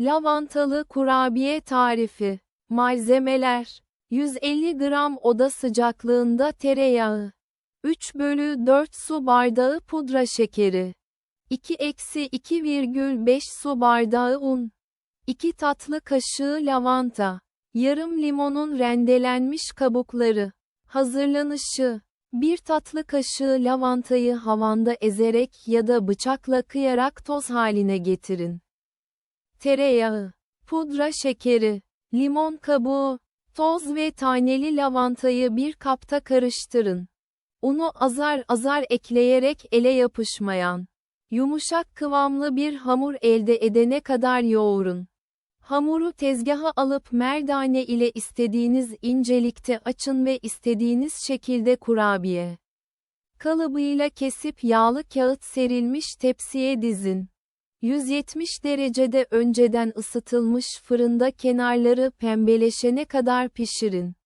Lavantalı kurabiye tarifi. Malzemeler. 150 gram oda sıcaklığında tereyağı. 3 bölü 4 su bardağı pudra şekeri. 2 eksi 2,5 su bardağı un. 2 tatlı kaşığı lavanta. Yarım limonun rendelenmiş kabukları. Hazırlanışı. 1 tatlı kaşığı lavantayı havanda ezerek ya da bıçakla kıyarak toz haline getirin. Tereyağı, pudra şekeri, limon kabuğu, toz ve taneli lavantayı bir kapta karıştırın. Unu azar azar ekleyerek ele yapışmayan, yumuşak kıvamlı bir hamur elde edene kadar yoğurun. Hamuru tezgaha alıp merdane ile istediğiniz incelikte açın ve istediğiniz şekilde kurabiye kalıbıyla kesip yağlı kağıt serilmiş tepsiye dizin. 170 derecede önceden ısıtılmış fırında kenarları pembeleşene kadar pişirin.